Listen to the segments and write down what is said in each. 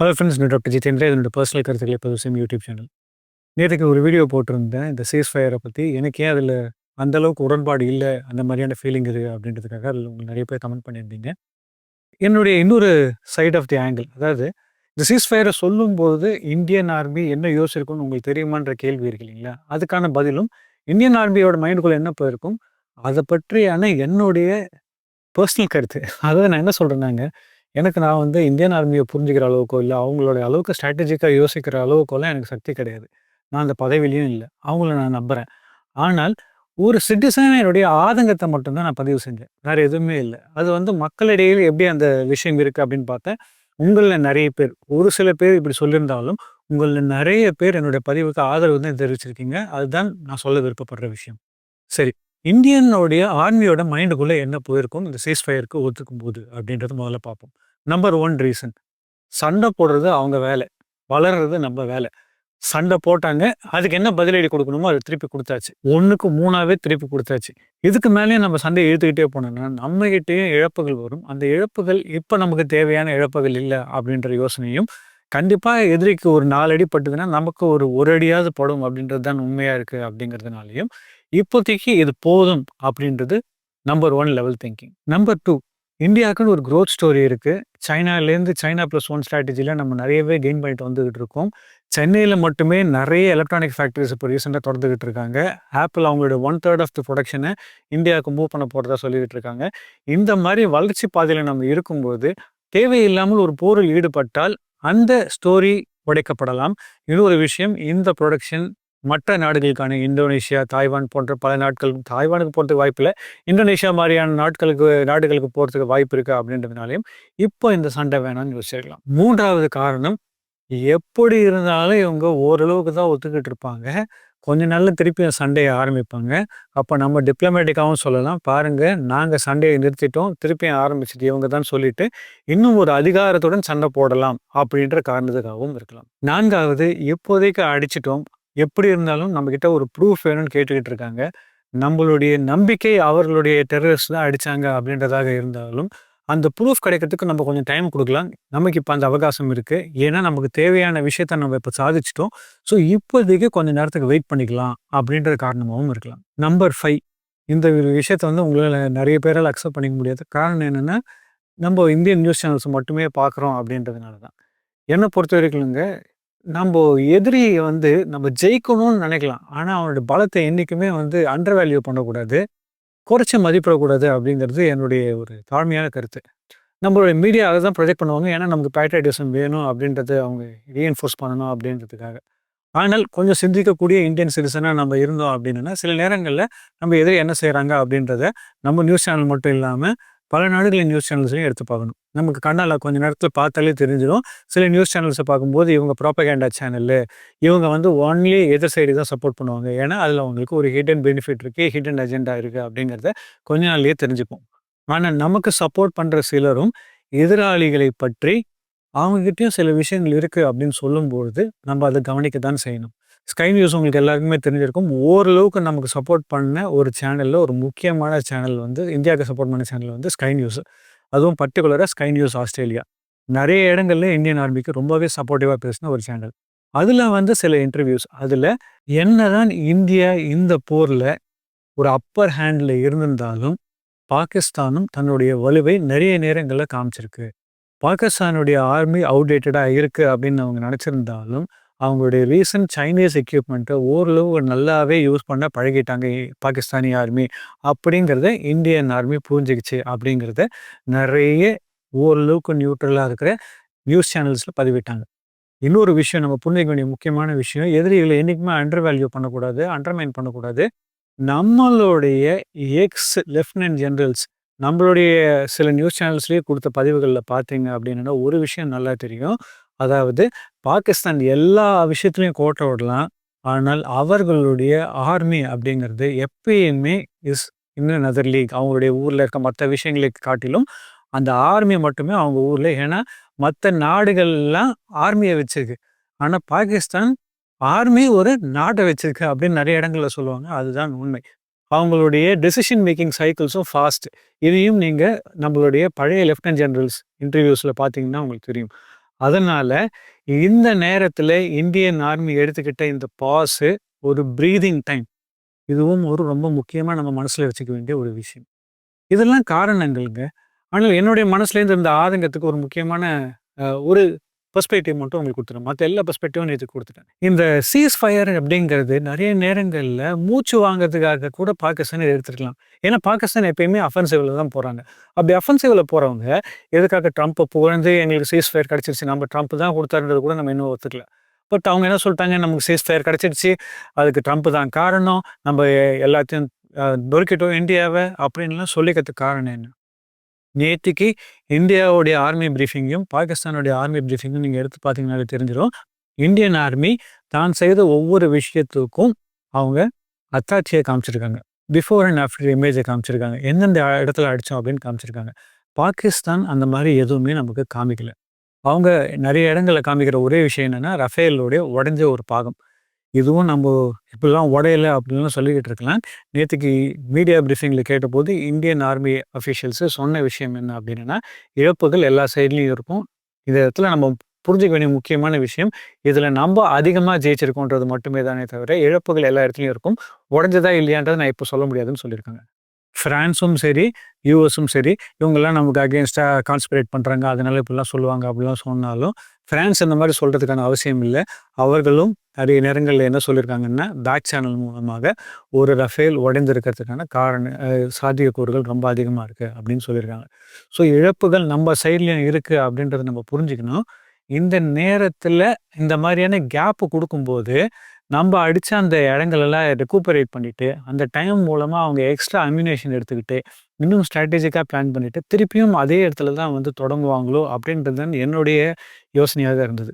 Hello friends நான் doctor Jitendra என்னோட personal கருத்துக்களை பதிவு யூடியூப் சேனல் நேற்றுக்கு ஒரு வீடியோ போட்டிருந்தேன். இந்த சீஸ் ஃபயரை பற்றி எனக்கு ஏன் அதில் அந்தளவுக்கு உடன்பாடு இல்லை. அந்த மாதிரியான ஃபீலிங் இருக்குது அப்படின்றதுக்காக அதில் உங்களுக்கு நிறைய பேர் கமெண்ட் பண்ணியிருந்தீங்க. என்னுடைய இன்னொரு சைட் ஆஃப் தி ஆங்கிள் அதாவது இந்த சீஸ் ஃபயரை சொல்லும்போது இந்தியன் ஆர்மி என்ன யோசிச்சிருக்கும்னு உங்களுக்கு தெரியுமான்ற கேள்வி இருக்கு இல்லைங்களா? அதுக்கான பதிலும் இந்தியன் ஆர்மியோட மைண்டுக்குள்ளே என்ன போயிருக்கும் அதை பற்றியான என்னுடைய பர்சனல் கருத்து. அதாவது நான் என்ன சொல்கிறேன்னாங்க எனக்கு நான் வந்து இந்தியன் ஆர்மியை புரிஞ்சுக்கிற அளவுக்கோ இல்லை அவங்களோட அளவுக்கு ஸ்ட்ராட்டஜிக்காக யோசிக்கிற அளவுக்கோலாம் எனக்கு சக்தி கிடையாது. நான் அந்த பதவியிலையும் இல்லை. அவங்கள நான் நம்புகிறேன் ஆனால் ஒரு சிட்டிசனுடைய ஆதங்கத்தை மட்டும்தான் நான் பதிவு செஞ்சேன். வேறு எதுவுமே இல்லை. அது வந்து மக்களிடையே எப்படி அந்த விஷயம் இருக்குது அப்படின்னு பார்த்தேன் உங்களில் நிறைய பேர் ஒரு சில பேர் இப்படி சொல்லியிருந்தாலும் உங்களில் நிறைய பேர் என்னுடைய பதிவுக்கு ஆதரவு தான் தெரிவிச்சிருக்கீங்க. அதுதான் நான் சொல்ல விருப்பப்படுற விஷயம். சரி. இந்தியனுடைய ஆர்மியோட மைண்டுக்குள்ளே என்ன போயிருக்கும்? இந்த சீஸ் ஃபயருக்கு ஒத்துக்கும் போது அப்படின்றது முதல்ல பார்ப்போம். நம்பர் ஒன் ரீசன் சண்டை போடுறது அவங்க வேலை. வளர்றது நம்ம வேலை. சண்டை போட்டாங்க அதுக்கு என்ன பதிலடி கொடுக்கணுமோ அதை திருப்பி கொடுத்தாச்சு. ஒன்றுக்கு மூணாவே திருப்பி கொடுத்தாச்சு. இதுக்கு மேலேயும் நம்ம சண்டையை இழுத்துக்கிட்டே போனோம்னா நம்மகிட்டேயும் இழப்புகள் வரும். அந்த இழப்புகள் இப்போ நமக்கு தேவையான இழப்புகள் இல்லை அப்படின்ற யோசனையும் கண்டிப்பாக எதிரிக்கு ஒரு நாலு அடி பட்டுதுன்னா நமக்கு ஒரு ஒரு அடியாவது படும் அப்படின்றது தான் உண்மையாக இருக்குது அப்படிங்கிறதுனாலையும். இப்போதைக்கு இது போதும் அப்படின்றது number one level thinking number two இந்தியாவுக்குன்னு ஒரு க்ரோத் ஸ்டோரி இருக்குது சைனாலேருந்து சைனா ப்ளஸ் ஒன் ஸ்ட்ராட்டஜியில் நம்ம நிறையவே கெயின் பண்ணிட்டு வந்துக்கிட்டு இருக்கோம். சென்னையில் மட்டுமே நிறைய எலக்ட்ரானிக் ஃபேக்ட்ரிஸ் இப்போ ரீசெண்டாக திறந்துக்கிட்டு இருக்காங்க. ஆப்பிள் அவங்களோட ஒன் தேர்ட் ஆஃப் தி ப்ரொடக்ஷனை இந்தியாவுக்கு மூவ் பண்ண போகிறதா சொல்லிக்கிட்டு இருக்காங்க. இந்த மாதிரி வளர்ச்சி பாதையில் நம்ம இருக்கும்போது தேவையில்லாமல் ஒரு போரில் ஈடுபட்டால் அந்த ஸ்டோரி உடைக்கப்படலாம். இன்னொரு விஷயம். இந்த ப்ரொடக்ஷன் மற்ற நாடுகளுக்கான இந்தோனேஷியா தாய்வான் போன்ற பல நாட்கள் தாய்வானுக்கு போகிறதுக்கு வாய்ப்பு இல்லை. இந்தோனேஷியா மாதிரியான நாட்களுக்கு நாடுகளுக்கு போகிறதுக்கு வாய்ப்பு இருக்குது அப்படின்றதுனாலையும் இப்போ இந்த சண்டை வேணாம்னு யோசிச்சிருக்கலாம். மூன்றாவது காரணம் எப்படி இருந்தாலும் இவங்க ஓரளவுக்கு தான் ஒத்துக்கிட்டு இருப்பாங்க. கொஞ்ச நாளில் திருப்பி சண்டையை ஆரம்பிப்பாங்க. அப்போ நம்ம டிப்ளமேட்டிக்காகவும் சொல்லலாம். பாருங்கள் நாங்கள் சண்டையை நிறுத்திட்டோம். திருப்பியும் ஆரம்பிச்சுட்டு இவங்க தான் சொல்லிட்டு இன்னும் ஒரு அதிகாரத்துடன் சண்டை போடலாம் அப்படின்ற காரணத்துக்காகவும் இருக்கலாம். நான்காவது இப்போதைக்கு அடிச்சிட்டோம். எப்படி இருந்தாலும் நம்மக்கிட்ட ஒரு ப்ரூஃப் வேணும்னு கேட்டுக்கிட்டு இருக்காங்க. நம்மளுடைய நம்பிக்கை அவர்களுடைய டெரரிஸ்ட் தான் அடித்தாங்க அப்படின்றதாக இருந்தாலும் அந்த ப்ரூஃப் கிடைக்கிறதுக்கு நம்ம கொஞ்சம் டைம் கொடுக்கலாம். நமக்கு இப்போ அந்த அவகாசம் இருக்குது ஏன்னா நமக்கு தேவையான விஷயத்த நம்ம இப்போ சாதிச்சிட்டோம். ஸோ இப்போதைக்கு கொஞ்சம் நேரத்துக்கு வெயிட் பண்ணிக்கலாம் அப்படின்ற காரணமாகவும் இருக்கலாம். நம்பர் ஃபைவ் இந்த ஒரு விஷயத்த வந்து உங்களால் நிறைய பேரால் அக்செப்ட் பண்ணிக்க முடியாது. காரணம் என்னென்னா நம்ம இந்தியன் நியூஸ் சேனல்ஸ் மட்டுமே பார்க்குறோம் அப்படின்றதுனால தான் என்னை பொறுத்த வரைக்கும்ங்க நம்ம எதிரியை வந்து நம்ம ஜெயிக்கணும்னு நினைக்கலாம். ஆனால் அவனோட பலத்தை என்றைக்குமே வந்து அண்டர் வேல்யூ பண்ணக்கூடாது. குறைச்சி மதிப்பிடக்கூடாது அப்படிங்கிறது என்னுடைய ஒரு தாழ்மையான கருத்து. நம்மளுடைய மீடியாவில் தான் ப்ரொஜெக்ட் பண்ணுவாங்க. ஏன்னா நமக்கு பேட்ரியாட்டிசம் வேணும் அப்படின்றது அவங்க ரீஎன்ஃபோர்ஸ் பண்ணணும் அப்படின்றதுக்காக. ஆனால் கொஞ்சம் சிந்திக்கக்கூடிய இந்தியன் சிட்டிசனாக நம்ம இருந்தோம் அப்படின்னா சில நேரங்களில் நம்ம எதிரி என்ன செய்கிறாங்க அப்படின்றத நம்ம நியூஸ் சேனல் மட்டும் இல்லாமல் பல நாடுகளின் நியூஸ் சேனல்ஸையும் எடுத்து பார்க்கணும். நமக்கு கண்ணால் கொஞ்ச நேரத்தில் பார்த்தாலே தெரிஞ்சிடும் சில நியூஸ் சேனல்ஸை பார்க்கும்போது இவங்க ப்ராப்பகேண்டா சேனலு இவங்க வந்து ஒன்லி எதிர் சைடு தான் சப்போர்ட் பண்ணுவாங்க. ஏன்னா அதில் அவங்களுக்கு ஒரு ஹிடன் பெனிஃபிட் இருக்குது ஹிடன் அஜெண்டா இருக்குது அப்படிங்கிறத கொஞ்ச நாள்லேயே தெரிஞ்சுப்போம். ஆனால் நமக்கு சப்போர்ட் பண்ணுற சிலரும் எதிராளிகளை பற்றி அவங்ககிட்டயும் சில விஷயங்கள் இருக்குது அப்படின்னு சொல்லும்பொழுது நம்ம அதை கவனிக்க தான் செய்யணும். ஸ்கை நியூஸ் உங்களுக்கு எல்லாருக்குமே தெரிஞ்சிருக்கும். ஓரளவுக்கு நமக்கு சப்போர்ட் பண்ண ஒரு சேனலில் ஒரு முக்கியமான சேனல் வந்து இந்தியாவுக்கு சப்போர்ட் பண்ண சேனல் வந்து ஸ்கை நியூஸ் அதுவும் பர்டிகுலராக ஸ்கை நியூஸ் ஆஸ்திரேலியா நிறைய இடங்கள்ல இந்தியன் ஆர்மிக்கு ரொம்பவே சப்போர்ட்டிவாக பேசின ஒரு சேனல் அதில் வந்து சில இன்டர்வியூஸ் அதில் என்னதான் இந்தியா இந்த போரில் ஒரு அப்பர் ஹேண்டில் இருந்திருந்தாலும் பாகிஸ்தானும் தன்னுடைய வலுவை நிறைய நேரங்களில் காமிச்சிருக்கு. பாகிஸ்தானுடைய ஆர்மி அவுடேட்டடாக இருக்குது அப்படின்னு அவங்க நினச்சிருந்தாலும் அவங்களுடைய ரீசன்ட் சைனீஸ் எக்யூப்மெண்ட்டை ஓரளவு நல்லாவே யூஸ் பண்ண பழகிட்டாங்க. பாகிஸ்தானி ஆர்மி அப்படிங்கிறத இந்தியன் ஆர்மி புரிஞ்சுக்கிச்சு அப்படிங்கிறத நிறைய ஓரளவுக்கு நியூட்ரலாக இருக்கிற நியூஸ் சேனல்ஸில் பதிவிட்டாங்க. இன்னொரு விஷயம் நம்ம புரிஞ்சிக்க வேண்டிய முக்கியமான விஷயம் எதிரிகளை என்றைக்குமே அண்டர் வேல்யூ பண்ணக்கூடாது அண்டர்மைன் பண்ணக்கூடாது. நம்மளுடைய எக்ஸ் லெஃப்டினன்ட் ஜெனரல்ஸ் நம்மளுடைய சில நியூஸ் சேனல்ஸ்லேயே கொடுத்த பதிவுகளில் பார்த்தீங்க அப்படின்னா ஒரு விஷயம் நல்லா தெரியும். அதாவது பாகிஸ்தான் எல்லா விஷயத்துலையும் கோட்டை விடலாம். ஆனால் அவர்களுடைய ஆர்மி அப்படிங்கிறது எப்பயுமே இஸ் இன்னும் நதர் லீக் அவங்களுடைய ஊரில் இருக்க மற்ற விஷயங்களை காட்டிலும் அந்த ஆர்மி மட்டுமே அவங்க ஊரில். ஏன்னா மற்ற நாடுகள்லாம் ஆர்மியை வச்சிருக்கு. ஆனால் பாகிஸ்தான் ஆர்மி ஒரு நாட்டை வச்சிருக்கு அப்படின்னு நிறைய இடங்களில் சொல்லுவாங்க. அதுதான் உண்மை. அவங்களுடைய டெசிஷன் மேக்கிங் சைக்கிள்ஸும் ஃபாஸ்ட் இதையும் நீங்கள் நம்மளுடைய பழைய லெஃப்டினன்ட் ஜெனரல்ஸ் இன்டர்வியூஸில் பார்த்தீங்கன்னா உங்களுக்கு தெரியும். அதனால் இந்த நேரத்தில் இந்தியன் ஆர்மி எடுத்துக்கிட்ட இந்த பாஸு ஒரு ப்ரீதிங் டைம். இதுவும் ஒரு ரொம்ப முக்கியமாக நம்ம மனசில் வச்சுக்க வேண்டிய ஒரு விஷயம். இதெல்லாம் காரணங்கள்ங்க. ஆனால் என்னுடைய மனசுலேருந்து இருந்த ஆதங்கத்துக்கு ஒரு முக்கியமான ஒரு பெர்ஸ்பெக்டிவ் மட்டும் உங்களுக்கு குடுத்துறேன். மற்ற எல்லா பெர்ஸ்பெக்டிவும் நேற்று கொடுத்துட்டேன் இந்த சீஸ் ஃபயர் அப்படிங்கிறது நிறைய நேரங்களில் மூச்சு வாங்குறதுக்காக கூட பாகிஸ்தான் இதை எடுத்துருக்கலாம். ஏன்னா பாகிஸ்தான் எப்பயுமே அஃபென்சிவில் தான் போகிறாங்க அப்படி அஃபென்சிவில் போகிறவங்க எதுக்காக ட்ரம்ப்பை புகழ்ந்து எங்களுக்கு சீஸ் ஃபயர் கிடச்சிருச்சு நம்ம ட்ரம்ப் தான் கொடுத்தாருன்றது கூட நம்ம இன்னும் ஒத்துக்கல. பட் அவங்க என்ன சொல்லிட்டாங்க நமக்கு சீஸ் ஃபயர் கிடைச்சிருச்சு. அதுக்கு ட்ரம்ப் தான் காரணம். நம்ம எல்லாத்தையும் அ நொறுக்கிட்டோம் அப்படின்லாம் சொல்லிக்கிறதுக்கு காரணம் என்ன? நேற்றுக்கு இந்தியாவுடைய ஆர்மி பிரீஃபிங்கையும், பாகிஸ்தானுடைய ஆர்மி பிரீஃபிங்கும் நீங்கள் எடுத்து பார்த்தீங்கனாலே தெரிஞ்சிடும் இந்தியன் ஆர்மி தான் செய்த ஒவ்வொரு விஷயத்துக்கும் அவங்க அத்தாட்சியை காமிச்சிருக்காங்க. பிஃபோர் அண்ட் ஆஃப்டர் இமேஜை காமிச்சிருக்காங்க. எந்தெந்த இடத்துல அடித்தோம் அப்படின்னு காமிச்சிருக்காங்க. பாகிஸ்தான் அந்த மாதிரி எதுவுமே நமக்கு காமிக்கல. அவங்க நிறைய இடங்களில் காமிக்கிற ஒரே விஷயம் என்னென்னா ரஃபேலுடைய உடஞ்ச ஒரு பாகம். இதுவும் நம்ம இப்படிலாம் உடையல அப்படின்லாம் சொல்லிக்கிட்டு இருக்கலாம். நேற்றுக்கு மீடியா பிரீஃபிங்ல கேட்டபோது இந்தியன் ஆர்மி அஃபிஷியல்ஸு சொன்ன விஷயம் என்ன அப்படின்னா, இழப்புகள் எல்லா சைட்லேயும் இருக்கும். இந்த இடத்துல நம்ம புரிஞ்சுக்க வேண்டிய முக்கியமான விஷயம், இதில் நம்ம அதிகமாக ஜெயிச்சிருக்கோன்றது மட்டுமே தானே தவிர, இழப்புகள் எல்லா இடத்துலையும் இருக்கும். உடஞ்சதா இல்லையான்றதை நான் இப்போ சொல்ல முடியாதுன்னு சொல்லியிருக்காங்க. ஃப்ரான்ஸும் சரி, யூஎஸும் சரி, இவங்கெல்லாம் நமக்கு அகேன்ஸ்டாக கான்ஸ்பிரேட் பண்ணுறாங்க அதனால இப்படிலாம் சொல்லுவாங்க அப்படிலாம் சொன்னாலும், ஃப்ரான்ஸ் இந்த மாதிரி சொல்கிறதுக்கான அவசியம் இல்லை அவர்களும் நிறைய நேரங்களில் என்ன சொல்லியிருக்காங்கன்னா, பேக் சேனல் மூலமாக ஒரு ரஃபேல் உடைந்திருக்கிறதுக்கான காரண சாத்தியக்கூறுகள் ரொம்ப அதிகமாக இருக்குது அப்படின்னு சொல்லியிருக்காங்க. ஸோ இழப்புகள் நம்ம சைட்லேயும் இருக்குது அப்படின்றத நம்ம புரிஞ்சுக்கணும். இந்த நேரத்தில் இந்த மாதிரியான கேப்பு கொடுக்கும்போது நம்ம அடித்த அந்த இடங்களெல்லாம் ரெக்கூப்பரேட் பண்ணிவிட்டு அந்த டைம் மூலமாக அவங்க எக்ஸ்ட்ரா அம்யூனேஷன் எடுத்துக்கிட்டு, இன்னும் ஸ்ட்ராட்டஜிக்காக பிளான் பண்ணிட்டு, திருப்பியும் அதே இடத்துல தான் வந்து தொடங்குவாங்களோ அப்படின்றது என்னுடைய யோசனையாக இருந்தது.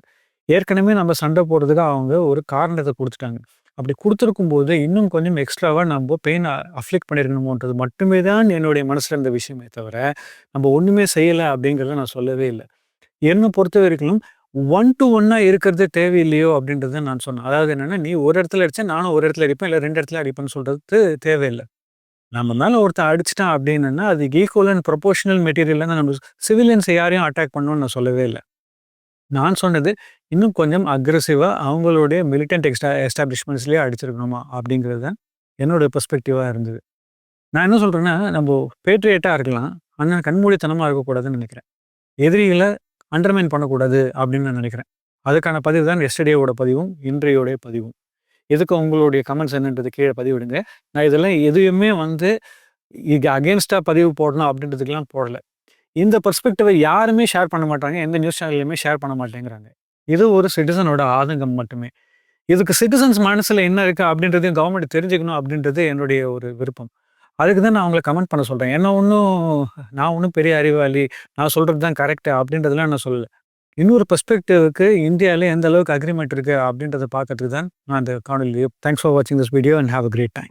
ஏற்கனவே நம்ம சண்டை போடுறதுக்கு அவங்க ஒரு காரணத்தை கொடுத்துட்டாங்க அப்படி கொடுத்துருக்கும் போது இன்னும் கொஞ்சம் எக்ஸ்ட்ராவாக நம்ம பெயின் அஃப்ளிக் பண்ணியிருக்கணுமோன்றது மட்டுமே தான் என்னுடைய மனசில் இருந்த விஷயமே தவிர, நம்ம ஒன்றுமே செய்யலை அப்படிங்கிறத நான் சொல்லவே இல்லை என்னை பொறுத்த வரைக்கும் ஒன் டூ ஒன்னா இருக்கிறது தேவையில்லையோ அப்படின்றத நான் சொன்னேன். அதாவது என்னன்னா, நீ ஒரு இடத்துல அடிச்சா நானும் ஒரு இடத்துல அடிப்பேன். இல்லை ரெண்டு இடத்துல அடிப்பேன்னு சொல்றது தேவையில்லை நம்ம மேலே ஒருத்தன் அடிச்சிட்டான் அப்படின்னா, அது ஈக்குவல் அண்ட் ப்ரொபோஷனல் மெட்டீரியல் தான் நம்ம சிவிலியன்ஸ் யாரையும் அட்டாக் பண்ணணும்னு நான் சொல்லவே இல்லை நான் சொன்னது, இன்னும் கொஞ்சம் அக்ரெசிவாக அவங்களுடைய மிலிட்டன்ட் எக்ஸ்டா எஸ்டாப்ளிஷ்மெண்ட்ஸ்லேயே அடிச்சிருக்கணுமா அப்படிங்கிறது தான் என்னோட பெர்ஸ்பெக்டிவாக இருந்தது. நான் என்ன சொல்கிறேன்னா நம்ம பேட்ரியேட்டாக இருக்கலாம். ஆனால் கண்மூடித்தனமாக இருக்கக்கூடாதுன்னு நினைக்கிறேன் எதிரிகளை அண்டர்மைன் பண்ணக்கூடாது அப்படின்னு நான் நினைக்கிறேன் அதுக்கான பதிவு தான் எஸ்டர்டேவோட பதிவும், இன்றையோடைய பதிவும். இதுக்கு உங்களுடைய கமெண்ட்ஸ் என்னன்றது கீழே பதிவிடுங்க. நான் இதெல்லாம் எதையுமே வந்து இது அகேன்ஸ்டாக பதிவு போடணும் அப்படின்றதுக்கெலாம் போடல. இந்த பர்ஸ்பெக்டிவை யாருமே ஷேர் பண்ண மாட்டாங்க. எந்த நியூஸ் சேனல்லையுமே ஷேர் பண்ண மாட்டேங்கிறாங்க. இது ஒரு சிட்டிசனோட ஆதங்கம் மட்டுமே. இதுக்கு சிட்டிசன்ஸ் மனசில் என்ன இருக்குது அப்படின்றதையும் கவர்மெண்ட் தெரிஞ்சுக்கணும் அப்படின்றது என்னுடைய ஒரு விருப்பம். அதுக்கு தான் நான் அவங்கள கமெண்ட் பண்ண சொல்கிறேன் என்ன ஒன்றும் நான் ஒன்றும் பெரிய அறிவாளி, நான் சொல்கிறது தான் கரெக்டு அப்படின்றதெல்லாம் நான் சொல்லலை. இன்னொரு பெர்ஸ்பெக்டிவ்க்கு இந்தியாவில் எந்த அளவுக்கு அக்ரிமெண்ட் இருக்குது அப்படின்றத பார்க்கறதுக்கு தான் நான் அந்த காணொலி தேங்க்ஸ் ஃபார் வாட்சிங் this video and have a great time.